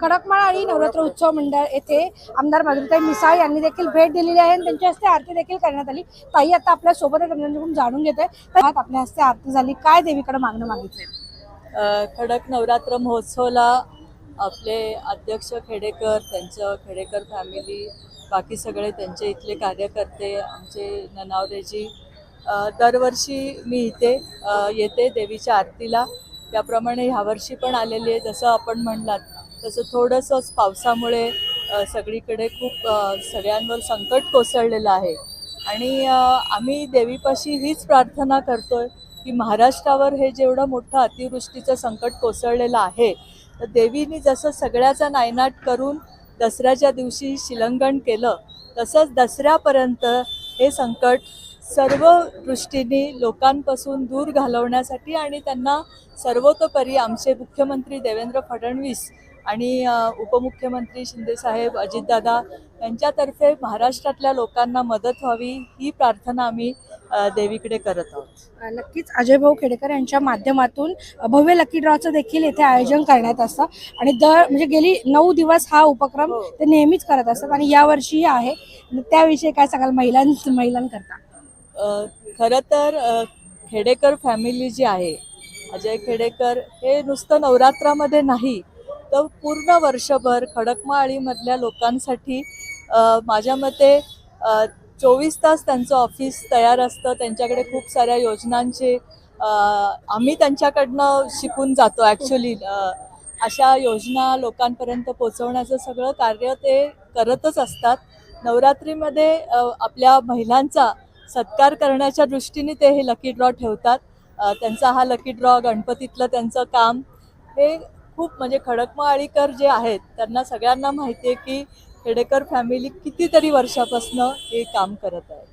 खडकमाळ आणि नवरात्र उत्सव मंडळ येथे आमदार मधुताई मिसाळ यांनी देखील भेट दिलेली आहे आणि त्यांच्या हस्ते आरती देखील करण्यात आली. ताई आता आपल्यासोबत त्यांच्याकडून जाणून घेत आहे आपल्या हस्ते आरती झाली. काय देवीकडे मागणं मागितले अ, खडक नवरात्र महोत्सवला आपले अध्यक्ष खेडेकर त्यांचं खेडेकर फॅमिली बाकी सगळे त्यांचे इथले कार्यकर्ते आमचे ननावरेजी दरवर्षी मी इथे येते देवीच्या आरतीला. त्याप्रमाणे ह्यावर्षी पण आलेली आहे. जसं आपण म्हणलात तसं थोडंसंच पावसामुळे सगळीकडे खूप सगळ्यांवर संकट कोसळलेलं आहे. आणि आम्ही देवीपाशी हीच प्रार्थना करतोय की महाराष्ट्रावर हे जेवढं मोठं अतिवृष्टीचं संकट कोसळलेलं आहे तर देवीनी जसं सगळ्याचा नायनाट करून दसऱ्याच्या दिवशी शिलंगण केलं तसंच दसऱ्यापर्यंत हे संकट सर्व दृष्टीने लोकांपासून दूर घालवण्यासाठी आणि त्यांना सर्वतोपरी आमचे मुख्यमंत्री देवेंद्र फडणवीस आणि उपमुख्यमंत्री शिंदेसाहेब अजितदादा यांच्यातर्फे महाराष्ट्रातल्या लोकांना मदत व्हावी ही प्रार्थना आम्ही देवीकडे करत आहोत. नक्कीच अजय भाऊ खेडेकर यांच्या माध्यमातून भव्य लकी ड्रॉचं देखील येथे आयोजन करण्यात असतं. आणि दर म्हणजे गेली नऊ दिवस हा उपक्रम हो. ते नेहमीच करत असतात आणि यावर्षीही आहे. त्याविषयी काय सांगाल महिलां महिलांकरता? खरं तर खेडेकर फॅमिली जी आहे अजय खेडेकर हे नुसतं नवरात्रामध्ये नाही तर पूर्ण वर्षभर खडकमाळीमधल्या लोकांसाठी माझ्या मते चोवीस तास त्यांचं ऑफिस तयार असतं. त्यांच्याकडे खूप साऱ्या योजनांचे आम्ही त्यांच्याकडनं शिकून जातो ॲक्च्युली अशा योजना लोकांपर्यंत पोचवण्याचं सगळं कार्य ते करतच असतात. नवरात्रीमध्ये आपल्या महिलांचा सत्कार करण्याच्या दृष्टीने ते हे लकी ड्रॉ ठेवतात. त्यांचा हा लकी ड्रॉ गणपतीतलं त्यांचं काम हे खूप म्हणजे खडकमाळीकर जे आहेत त्यांना सगळ्यांना माहिती आहे की खेडेकर फॅमिली कितीतरी वर्षापासून हे काम करत आहे